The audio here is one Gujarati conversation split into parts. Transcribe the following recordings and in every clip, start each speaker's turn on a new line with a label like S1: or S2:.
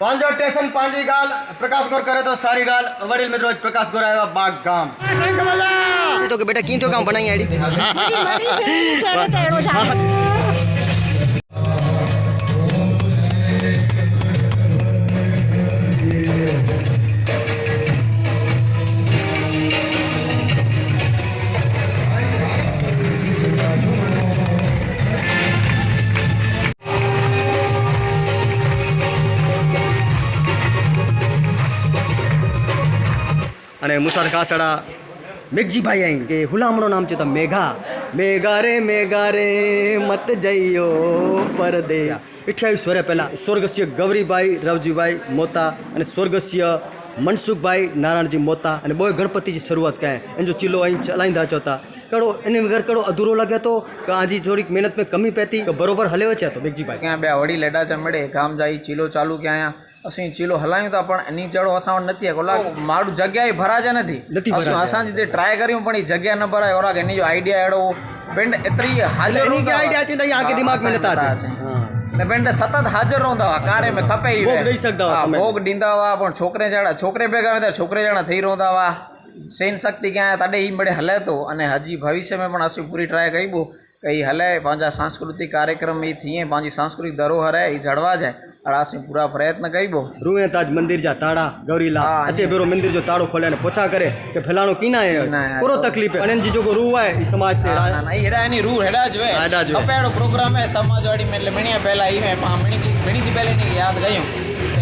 S1: પાંજો સ્ટેશન પાંજી ગાલ પ્રકાશ ગોર કરે તો સારી ગાલ. વડીલ મિત્રો પ્રકાશ ગોર આવ્યા બાગ ગામ તો કે બેટા કીધો કામ બનાવી આડી. અને મુસાર કાસડા મેઘજીભાઈ અહીં, કે હુલામણો નામ છે તો મેઘા. મેઘા રે મેઘા રે, મત જઈયો પરદે અઠ્યાવીસ વર્ષ પહેલાં સ્વર્ગસ્ય ગૌરીભાઈ રવજીભાઈ મોતા અને સ્વર્ગસ્ય મનસુખભાઈ નારાયણજી મોતા અને બોય ગણપતિજી શરૂઆત કહે એનો જો ચીલો અહીં ચલાવીને દાચો હતા. કડો, એને વગર કડો અધૂરો લાગે તો કે આજી થોડીક મહેનત મેં કમી પહેતી બરોબર હલ્યો છે તો મેઘજીભાઈ.
S2: ક્યાં બે વડી લેડા છે મળે, ગામ જાય, ચીલો ચાલુ ક્યાં ਅਸੀਂ ચીલો હલાયું તા પણ એની ચડો અસાવણ નથી ઓલા મારું જગ્યાએ ભરાજ નથી.
S1: નથી
S2: અસાંજી તે ટ્રાય કર્યું પણ એ જગ્યા ન ભરાય. ઓલા એની જો આઈડિયા એડો. બેન્ડ એતરી હાજર
S1: એની કે આઈડિયા છે નહીં આગે દિમાગ મે
S2: નતા
S1: છે
S2: ને બેન્ડ સતત હાજર રોંદા કારે મે ખપે ઈ
S1: ભોગ નહીં શકતા
S2: હા ભોગ ડીંદા વા પણ છોકરે જાડા છોકરે ભેગા વેતા છોકરે જાડા થઈ રોંદા વા સૈન શક્તિ ક્યાં? તડે ઈ મળે હલે તો. અને હજી ભવિષ્યમાં પણ આસી પૂરી ટ્રાય કરીબો કઈ હલે પાંજા સાંસ્કૃતિક કાર્યક્રમ એ થઈએ પાંજી સાંસ્કૃતિક ધરોહર એ જળવા જાય. અને આસું પૂરા પ્રયત્ન કઈબો
S1: રૂએ તાજ મંદિર જા તાળા ગૌરીલા
S2: હા,
S1: અચે બેરો મંદિર જો તાળો ખોલે ને પોછા કરે કે ફલાણો કીના
S2: કીના
S1: હે
S2: હે.
S1: પૂરો તકલીફ હે અને જી જો કો રૂ આય ઈ સમાજ તે
S2: ના ના, ના ઈ હેડા એની રૂ હેડા જ વે
S1: હેડા જ વે.
S2: અપેડો પ્રોગ્રામ હે સમાજવાડી में એટલે મણિયા પહેલા ઈ મે મણી મણી થી પહેલે ની યાદ ગયું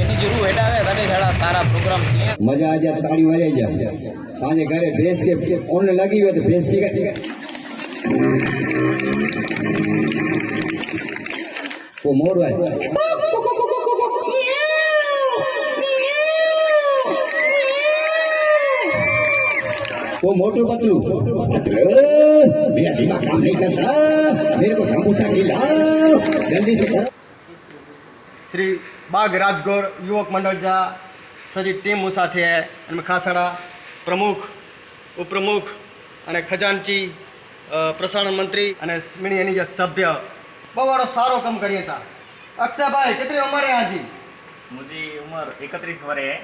S2: એની જે રૂ હેડા હે તડે હેડા સારા પ્રોગ્રામ થઈએ
S3: મજા આ જાય તાળી વાજાઈ જાય तव्हांजे घरे भैंस खे उन लॻी वियो त भैंस खे पोइ मोर आहे वो मोटू पतलू मेरा दिमाग काम नहीं करता मेरे को समोसा खिलाओ जल्दी से करो
S1: શ્રી બાગ રાજગોર યુવક મંડળ જા સજી ટીમ હું સાથે હે અને ખાસડા પ્રમુખ ઉપપ્રમુખ અને ખજાનચી અ, પ્રસારણ મંત્રી અને મિણી એની જે સભ્ય બહુ વાળો સારો કામ કરીએ હતા અક્ષયભાઈ કેટલી ઉંમર હે આજી
S4: मुझी उम्र इकतीस वर्ष है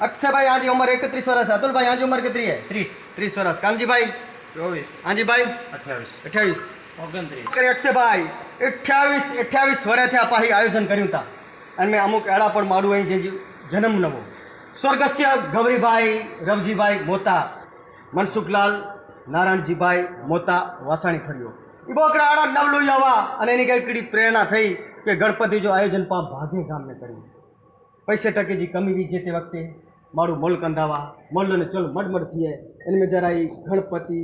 S1: અક્ષયભાઈ આજી ઉંમર એકત્રીસ વર્ષ અતુલભાઈ આજી ઉંમર કેટલી હે
S4: ત્રીસ.
S1: ત્રીસ વર્ષ. કાનજીભાઈ?
S2: ચોવીસ.
S1: હાજીભાઈ
S4: અઠ્યાવીસ.
S1: અઠ્યાવીસ.
S4: ઓગણત્રીસ.
S1: અક્ષયભાઈ અઠ્યાવીસ અઠ્યાવીસ વર્ષથી આ પાહી આયોજન કર્યું હતા અને મેં અમુક એડા પણ મારું અહીં જે જન્મ નવો સ્વર્ગસ્ય ગૌરીભાઈ રવજીભાઈ મોતા. મનસુખલાલ નારાયણજીભાઈ મોતા વાસાણી ફર્યો. એ બોકડા આડા નવલું આવવા અને એની કઈ કડી પ્રેરણા થઈ કે ગણપતિ જો આયોજન પા ભાગે ગામને કર્યું. પૈસે ટકે જે કમી વી જે તે વખતે મારું મોલ કંધાવા, મોલ અને ચલો મડમડ થઈએ. એને મેં જરા એ ગણપતિ,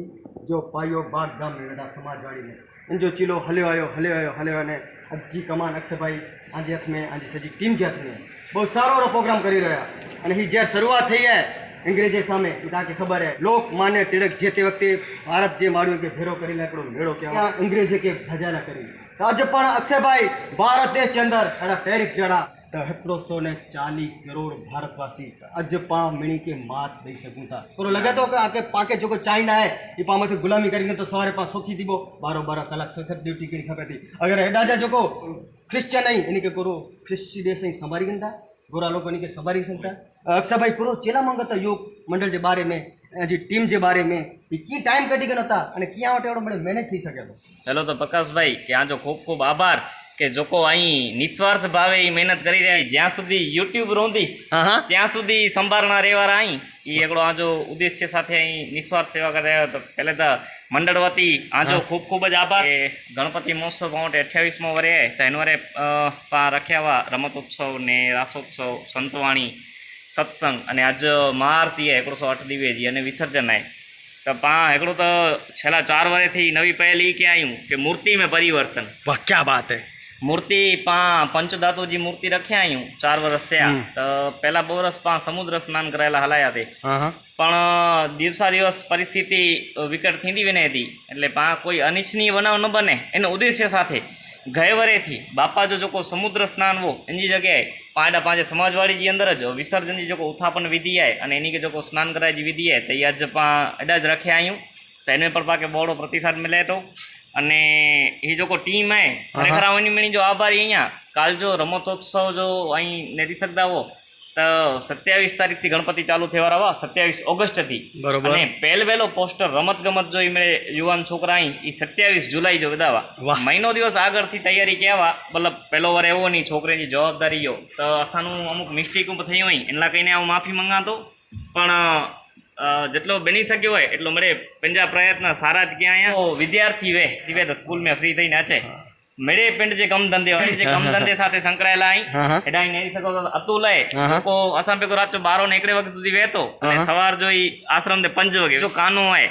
S1: જો પાયો બાર ગામ મેળા સમાજવાળીને. એને જો ચીલો હલ્યો આવ્યો હલ્યો આવ્યો હલ્યો અને અજી કમાન અક્ષયભાઈ, આજે હાથ મેં આજે સજી ટીમ જે હાથ મેં બહુ સારો પ્રોગ્રામ કરી રહ્યા. અને એ જે શરૂઆત થઈ હે, અંગ્રેજી સામે તાકે ખબર હે. લોક માન્ય ટિળક જે તે વખતે ભારત જે માર્યું કે ભેરો કરી નાખડો મેળો કે અંગ્રેજે કે ભજાના કરી. આજે પણ અક્ષયભાઈ, ભારત દેશ અંદર, એના ટેરિફ જણા त हिकिड़ो सौ ने चालीह करोड़ भारतवासी अॼु पा मिणी खे मात ॾेई सघूं था पर लगे तो आके पाके जेको चाइना आहे हीअ पा मथे गुलामी करे तो सवारे पा सोखी दीबो बारह बारह कलाक सख़्त ड्यूटी करी खपे थी अगर हेडा जा जो क्रिश्चियन आहिनि हिनखे करो ख्रिस्ती देश ही संभारी कनि था गोरा लोग हिनखे संभारी सघनि था अक्सर भाई करो चेला मंगता योग मंडल जे बारे में હજી टीम जे बारे में हीअ कीअं टाइम कढी ગયા था अने कीअं वटि अहिड़ो મેનેજ થઈ શકે તો
S4: ચલો તો પ્રકાશભાઈ કે આ જો ખૂબ ખૂબ આભાર કે જોકો અહીં નિસ્વાર્થ ભાવે એ મહેનત કરી રહ્યા જ્યાં સુધી યુટ્યુબ રોંધી ત્યાં સુધી સંભાળના રહેવાના અહીં. એ એકડો આજો ઉદ્દેશ્ય સાથે અહીં નિસ્વાર્થ સેવા કરી રહ્યો હતો. પહેલે તો મંડળ વતી આજો ખૂબ ખૂબ જ આભાર. કે ગણપતિ મહોત્સવ માટે અઠ્યાવીસમો વરે તો પા રખ્યાવા રમતોત્સવ ને રાસોત્સવ સંતવાણી સત્સંગ અને આજ મહાઆરતી એકડોસો અઠ દિવેજી અને વિસર્જન આય. તો પા એકડું તો છેલ્લા ચાર વર્ષથી નવી પહેલી ક્યાં કે આવ્યું કે મૂર્તિ મેં પરિવર્તન.
S1: ક્યાં ક્યા બાત હે.
S4: મૂર્તિ પા પંચધાતુજી મૂર્તિ રખ્યા આયું ચાર વર્ષ થયા. તો પેલા બહુ વર્ષ પા સમુદ્ર સ્નાન કરાયેલા હલાયા તે.
S1: હા હા
S4: પણ દિવસા દિવસ પરિસ્થિતિ વિકટ થીંદી વિને હતી. એટલે પા કોઈ અનિચ્છનીય બનાવ ન બને. એનો ઉદ્દેશ્ય સાથે ગયે વરેથી બાપા જો જોકો સમુદ્ર સ્નાન વો એની જગ્યાએ પાંડા પાંચે સમાજવાળીજી અંદર જ વિસર્જન જી જોકો ઉત્થાપન વિધિ આય અને એની કે જોકો સ્નાન કરાય જી વિધિ આય. તો એ આજ પા અડા જ રખ્યા આયું તો એને પણ પાકે બહોળો પ્રતિસાદ મળે તો. અને એ જોકો ટીમ આય ખરેખર આવવાની મળી જો આભારી અહીંયા. કાલ જો રમતોત્સવ જો અહીં નેરી શકતા હો તો સત્યાવીસ તારીખથી ગણપતિ ચાલુ થવા રવા સત્યાવીસ ઓગસ્ટથી.
S1: બરોબર.
S4: અને પહેલ વહેલો પોસ્ટર રમત ગમત જો મળે યુવાન છોકરા અહીં એ સત્યાવીસ જુલાઈ જો વિદાવા.
S1: વાહ.
S4: મહિનો દિવસ આગળથી તૈયારી કહેવા મતલબ પહેલો વાર એવો નહીં છોકરીની જવાબદારીઓ તો અસાનું અમુક મિસ્ટેક થઈ હોય એના કહીને હું માફી મંગાતો. પણ જેટલો બની શક્યો હોય એટલો મળે. પંજા પ્રયત્ન સારા જ ક્યાં અહીંયા વિદ્યાર્થી વે. જીવે તો સ્કૂલ મેં ફ્રી થઈને છે. મેળે પિંડ જે કમ ધંધે હોય જે કમ ધંધે સાથે સંકળાયેલા અહીં. એડા અહીં નહીં શકો તો અતુલ હે કો અસામ પેકો રાત બારો ને એકડે વાગે સુધી વહેતો. અને. સવાર જો ઈ આશ્રમ ને પંજ વાગે. જો કાનો હોય.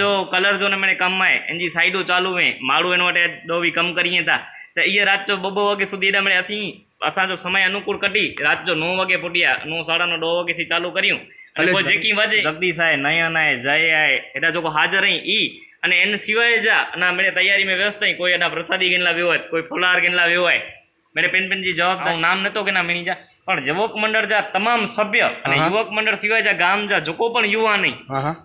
S4: જો કલર જો ને મને કમ હોય એની સાઈડો ચાલુ હોય માળું એનો માટે ડોવી કમ કરીએ તા. તો ઈએ રાત જો બબો વાગે સુધી એડા મળે અસી અસાંજો સમય અનુકૂળ કઢી રાત જો નો વાગે પૂટ્યા. નો સાડા નો દો વાગેથી ચાલુ કર્યું. અને કોઈ જેકી વાજે. જગદીશ આય નયન આય જય આય. એડા જો હાજર અહીં ઈ. અને એને સિવાય જા ના મેં તૈયારી મેં વ્યસ્ત અહીં. કોઈ એના પ્રસાદી ગેનલા વ્યવ હોય કોઈ ફુલાર ગેનલા વ્યવ હોય મેરે પેન પેનજી જવાબ હું નામ નતો કે ના મેની જા. પણ યુવક મંડળ જા તમામ સભ્ય અને. યુવક મંડળ સિવાય જા ગામ જા જોકો પણ યુવા નહીં.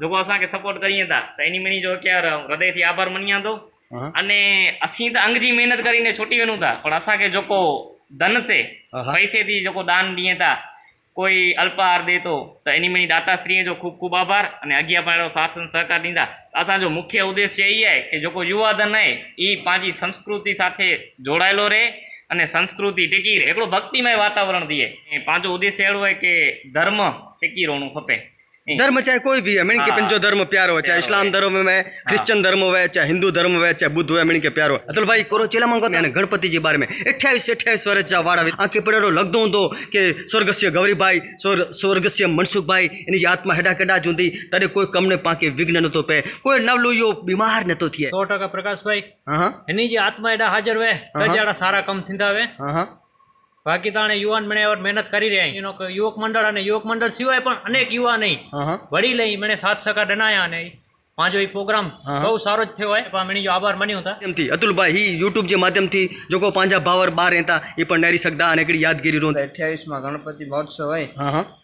S4: જોકો અસાંखे સપોર્ટ કરીએ તા તો એની મેની જો ક્યાર હૃદયથી આભાર મણ્યા તો અને અસી તો અંગજી મહેનત કરીને છોટી વેનું તા. પણ અસાંखे જોકો ધન છે. પૈસેથી જોકો દાન દીએ તા કોઈ અલ્પાહાર દેતો તો એની મની દાતાશ્રીએ જો ખૂબ ખૂબ આભાર અને અગિયાર પાડો સાથ સહકાર દીધા. અસાંજો મુખ્ય ઉદ્દેશ એ છે કે જો કોઈ યુવાધન હે એ પાંચી સંસ્કૃતિ સાથે જોડાયેલો રહે અને સંસ્કૃતિ ટેકી રહે. એકડું ભક્તિમય વાતાવરણ દઈએ પાંચો ઉદ્દેશ એળો હોય કે ધર્મ ટેકી રહેણું ખપે.
S1: धर्म चाहे कोई भी है मिन के पंचो धर्म प्यार हो चाहे इस्लाम धर्म में क्रिश्चियन धर्म हुए चाहे हिंदू धर्म हुए चाहे बुद्ध हुए मिन के प्यार हो अतल भाई करो चेला मंगो ने गणपति जी बारे में 28 28 वर्ष जा वाड़ा आके पड़ेरो लगदो हूं तो के स्वर्गस्य गौरी भाई स्वर्गस्य मनसुख भाई इनी जी आत्मा हेडा केडा जुंदी तने कोई कम ने पाके विघ्न न तो पे कोई नवलो
S5: यो बीमार न
S1: तो थिए
S5: 100% प्रकाश भाई हां इनी जी
S1: आत्मा
S5: हेडा हाजर वे तजाड़ा सारा
S1: कम थिंदा वे हां
S5: બાકી તાણે યુવાન મને ઓર મહેનત કરી રહ્યા એનો યુવક મંડળ અને યુવક મંડળ સિવાય પણ અનેક યુવા નહીં. વડી લઈ મને સાત સકા ડનાયા અને પાંચો એ પ્રોગ્રામ બહુ સારો જ થયો હોય. પણ મને આભાર માન્યો હતા.
S1: એમથી અતુલભાઈ હી યુટ્યુબ જે માધ્યમથી જો કો પાંજા ભાવર બાર રહેતા એ પણ નેરી શકતા અને એકડી યાદગીરી રોંદ
S6: અઠ્યાવીસમાં ગણપતિ મહોત્સવ હોય.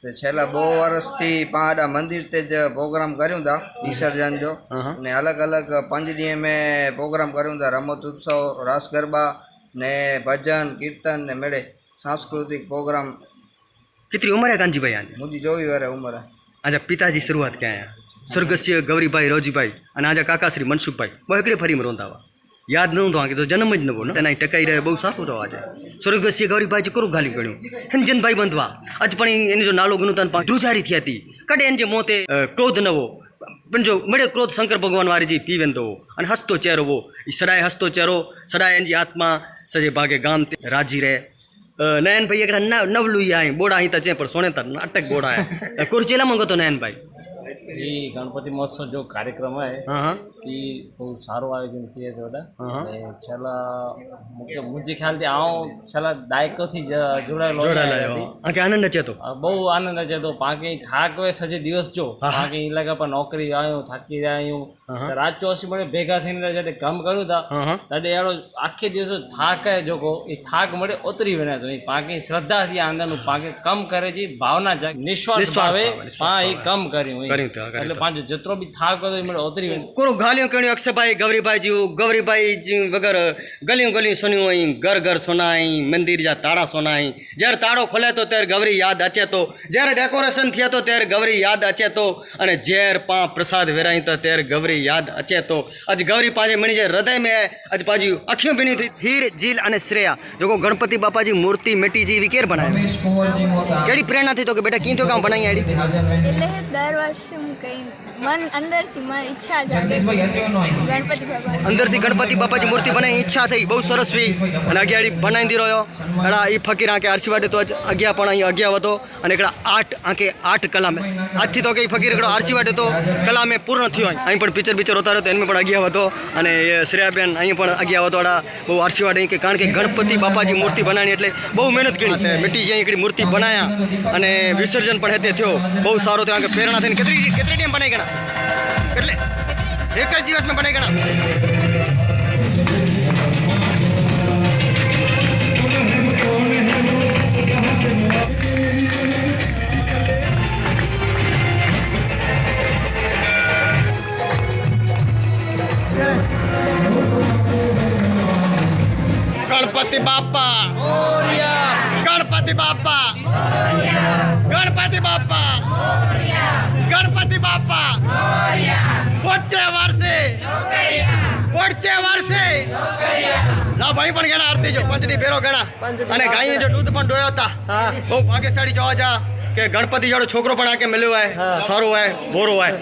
S6: તે છેલ્લા બહુ વર્ષથી પાડા મંદિર તે જ પ્રોગ્રામ કર્યું હતા વિસર્જન જો. અને અલગ અલગ પંચદીએ મેં પ્રોગ્રામ કર્યું હતા રમત ઉત્સવ રાસ ગરબા ને ભજન કીર્તન ને મેળે. सांस्कृतिक प्रोग्राम।
S1: कितनी उम्र है कांजी भाई आज?
S6: मुझी चौवी वर है उम्र है।
S1: आज पिताजी शुरुआत क्या है। स्वर्गस्य गौरी भाई रोजी भाई अने आज काका श्री मनसुख भाई वो एक फरी में रोंदा हुआ। याद न हूंदो तो जन्म ज नो ना न टकाई रहे बहुत साफ़ थो आज। स्वर्गस्य गौरी भाई जो करो गाली गणियूं हिन जन भाई हुआ अच पाणी इन जो नालो गुनो तन ध्रुजारी थी थी कड़े इन जे से क्रोध न हो। पंहिंजो मिड़े क्रोध शंकर भगवान वाले जी पी वो हो अने चेहरो वो सदाए हस्तो चेहरो सदाए इन आत्मा सजे भागे गाँव ते राज़ी रहे। નયનભાઈ નવ નવલું આય બોડા અહીં તો છે પણ સોને તાર નાટક બોડા આય. કુરચેલા મંગો તો નયનભાઈ.
S5: ગણપતિ મહોત્સવ જો કાર્યક્રમ હોય
S1: હા હા.
S5: એ બહુ સારું આયોજન થયે છે
S1: હા.
S5: છેલ્લા મુજી ખ્યાલથી આવું છેલ્લા દાયકોથી જોડાયેલો હતી.
S1: આનંદ છે
S5: બહુ આનંદ છે તો પાકી થાક હોય સજે દિવસ જો.
S1: હા.
S5: ઇલાકા પર નોકરી આવ્યો થાકી રહ્યા આવ્યું. રાત ચોસી મળે ભેગા થઈને જયારે કામ કર્યું તા.
S1: હા હા.
S5: ત્યારે એનો આખે દિવસ થાક જોકો. એ થાક મળે ઉતરી વેના તો. એ પાકી શ્રદ્ધાથી આંદરનું પાકે કમ કરે છે ભાવના નિસ્વાર્થ ભાવે. પા એ કમ કર્યું.
S1: કર્યું
S5: એટલે પાંચ જત્રો બી થાક હતો મને ઓતરી
S1: કોરો ગાલિયું કણ્યું અક્ષભાઈ ગૌરીભાઈ જીવ ગૌરીભાઈ જીવ વગર ગલિયું ગલિયું સુન્યું અહીં ઘર ઘર સુનાઈ મંદિર જા તાળા સુનાઈ. જ્યારે તાળો ખોલે તો ત્યારે ગૌરી યાદ અચે તો જ્યારે ડેકોરેશન થયા તો ત્યારે ગૌરી યાદ અચે તો અને ઝેર પા પ્રસાદ વેરાઈ તો ત્યારે ગૌરી યાદ અચે તો આજ ગૌરી પાસે મણી જે હૃદય મેં આજ પાજી અખિયું ભીની થઈ. હીર જીલ અને શ્રેયા. જોકો ગણપતિ બાપાજી મૂર્તિ મેટીજી વિકેર બનાવી. કેડી પ્રેરણા થઈ તો કે બેટા કીધું કામ બનાવી
S7: આડી દર વર્ષે હું કઈ મન અંદરથી મને ઈચ્છા જાગે. ગણપતિ ભગવાન.
S1: અંદરથી ગણપતિ બાપાજી મૂર્તિ બનાવી ઈચ્છા થઈ બહુ સરસ વી અને અગિયારી બનાવી દીધો રહ્યો. એડા એ ફકીર આંકે આરસીવાડે તો અગિયાર અગિયા પણ અહીં અગિયાર હતો. અને એકડા આઠ આંકે આઠ કલામે. આજથી તો કે ફકીર એકડો આરસીવાડે તો કલામે પૂર્ણ થયો અહીં. અહીં પણ પિક્ચર પિક્ચર હોતા રહ્યો તો એમને પણ અગિયા હતો. અને એ શ્રેયાબેન અહીં પણ અગિયા હતો. એડા બહુ આરસીવાડે અહીં કે કારણ કે ગણપતિ બાપાજી મૂર્તિ બનાવી એટલે બહુ મહેનત કરી. મિટ્ટી જે એકડી મૂર્તિ બનાયા અને વિસર્જન પણ હેતે થયો. બહુ સારો થયો. કારણ કે પ્રેરણા થઈને કેટલી કેટલી ટાઈમ બનાવી ગણા. એટલે એક જ દિવસમાં બનાવી ગણા. વર્ષે લા ભાઈ પણ ઘણા આરતી જો પંચની ફેરો ઘણા. અને ગાય જો દૂધ પણ ડોયો હતા બહુ ભાગ્યશાળી જોવા જા કે ગણપતિ જોડે છોકરો પણ આકે મળ્યો હોય સારો હોય બોરો હોય.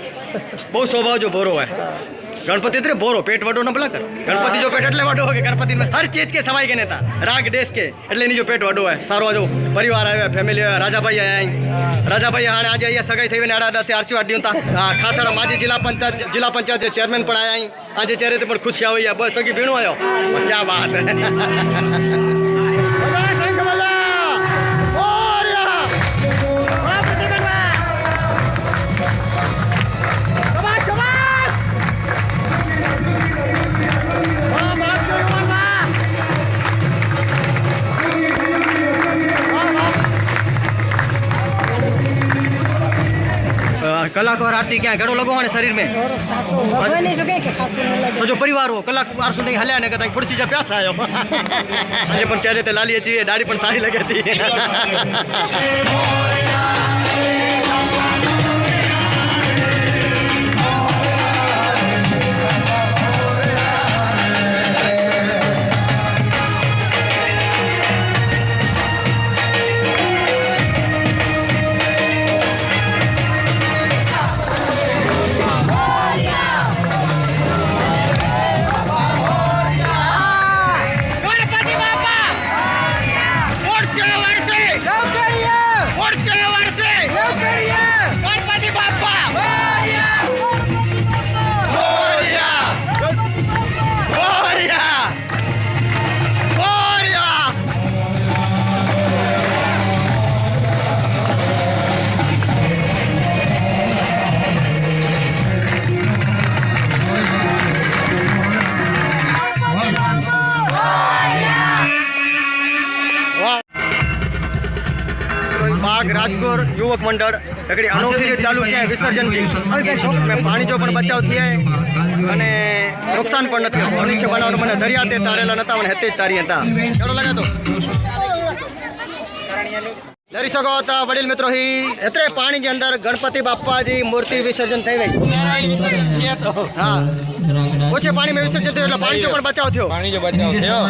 S1: બહુ સ્વભાવ જો બોરો હોય. ગણપતિ એટલે બોરો પેટ વડો ન ભલા કર ગણપતિ જો પેટ એટલે વડો હોય કે ગણપતિ में हर चीज के समाई के नेता राग देश के એટલે એની જો પેટ વડો હોય સારો જો પરિવાર આવ્યા ફેમિલી આવ્યા રાજાભાઈ આયા રાજાભાઈ હાણે આજે અહીંયા સગાઈ થઈ ને આડા આડાથી આશીર્વાદ દીધા હા ખાસડા માજી જિલ્લા પંચાયત જિલ્લા પંચાયત જે ચેરમેન પણ આયા અહીં. આજે ચહેરે તે પણ ખુશી આવી બસ સગી ભીણું આવ્યો ક્યાં વાત અ, કલાકાર આરતી ક્યાં ઘડો લગવાને શરીર में
S8: ભગવાનની કે ખાસું ન લાગે
S1: સજો પરિવાર હો કલાક વાર સુધી હલ્યા ને કદાચ ખુરશી જા પ્યાસ આવ્યો આજે પણ ચહેરે તે લાલીએ છીએ દાઢી પણ સારી લાગે હતી. કિશોર યુવક મંડળ એકડી અનોખી ચાલુ છે વિસર્જન પાણી જો પણ બચાવ થયા અને નુકસાન પણ નથી અનિચ્છે બનાવવાનું મને ધર્યા તે તારેલા નતા મને હેતે જ તારી હતા. એવડો લગાતો ધરી શકો હતા વડીલ મિત્રો હી. એટલે પાણીની અંદર ગણપતિ બાપાજી મૂર્તિ વિસર્જન થઈ ગઈ. હા. ઓછે પાણી મેં વિસર્જન થયું એટલે પાણી પણ બચાવ થયો.
S9: પાણી બચાવ થયો.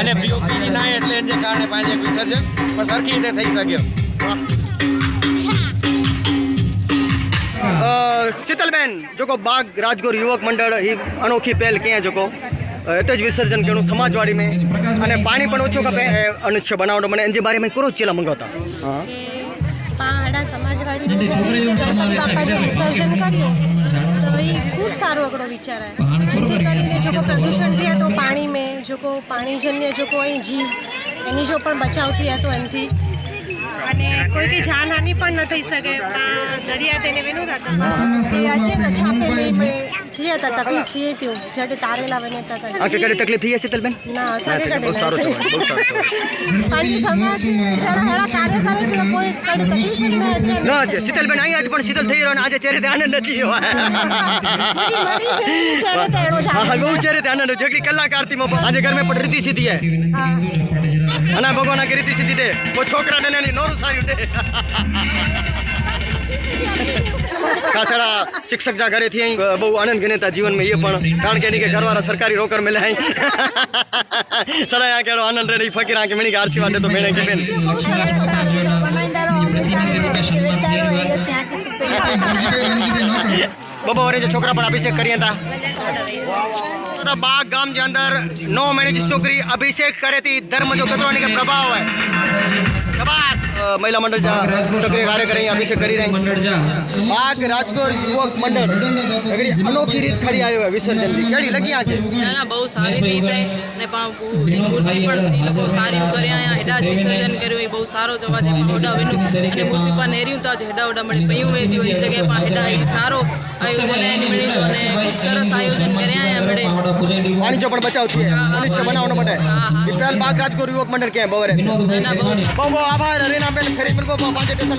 S9: અને પીઓપી ના એટલે એને કારણે પાણી વિસર્જન પણ સરખી રીતે થઈ શક્યો.
S1: શીતલબેન જોકો બાગ રાજગોર યુવક મંડળ એ અનોખી પહેલ ક્યાં જોકો? हिते जो विसर्जन करणो समाजवाड़ी में अने पाणी पण ओछो खपे अने छो बनावणो मने जे बारे में
S8: करो चेला मंगावता તો એ ખૂબ સારો આગળો વિચાર આવ્યો કરીને જો પ્રદૂષણ થયા તો પાણી મેં જો પાણીજન્ય જો અહીં જીવ એની જો પણ બચાવ થયા તો એમથી. અને કોઈની કઈ જાનહાનિ પણ ન થઈ શકે. આ દરિયા તેને વેનું થતા છે ને છાપે નહીં મેં થયા હતા તકલીફ થઈ હતી. જડે તારેલા બને હતા
S1: આ કે તકલીફ થઈ હશે શીતલબેન
S8: ના
S1: સારી બહુ સારું બહુ સારું થયું
S8: સમાજ જરા એના કાર્ય કરે કે કોઈ કડી તકલીફ ના છે.
S1: ના છે શીતલબેન અહીં આજ પણ શીતલ થઈ રહ્યો અને આજે ચહેરે નથી
S8: ચહેરે
S1: હા. બહુ ચહેરે આનંદ જેટલી કલાક આજે ઘર પણ રીતિ સીધી હે.
S8: હા.
S1: અને ભગવાન આગે રીતિ સીધી દે. કોઈ છોકરા ને એની નોરું સારું દે. શિક્ષક જા ઘરેથી અહીં બહુ આનંદ ગણેતા જીવનમાં એ પણ. કારણ કે એની કે ઘરવાળા સરકારી રોકર મેલે અહીં. સડા આ કેડો આનંદ રે ફકીર આ કે મણી કે આશીર્વાદ તો મેણે કે બેન. બબો વરે જે છોકરા પણ અભિષેક કરી હતા. હતા बाग ગામ જે અંદર નો મહિને છોકરી અભિષેક કરેતી ધર્મ જો કતરોની કે પ્રભાવ હોય. શબાસ! મહિલા મંડળ જા છોકરી કાર્ય કરી અભિષેક કરી રહી. બાગ રાજકોટ યુવક મંડળ. એકડી અનોખી રીત ખડી આવ્યો હોય વિસર્જનની કેડી લગી આજે
S10: ના ના, બહુ સારી રીત હે ને પણ મૂર્તિ પણ એ લોકો સારી કરી આયા એડા વિસર્જન કર્યું. એ બહુ સારો જોવા જે ઓડા વેનું અને મૂર્તિ પણ નેર્યું તો હેડા ઓડા મળી. પયું વેતી હોય જગ્યાએ પણ હેડા સારો આયોજન ખૂબ સરસ કર્યા
S1: પાણી જો પણ બચાવથી મનુષ્ય બનાવવાનો માટે. એ પહેલ બાગ રાજકોટ યુવક મંડળ કે બવરે.
S10: બહુ
S1: બહુ બહુ આભાર રીના બેન ફરી મિલકો પાંચે સ્ટેશન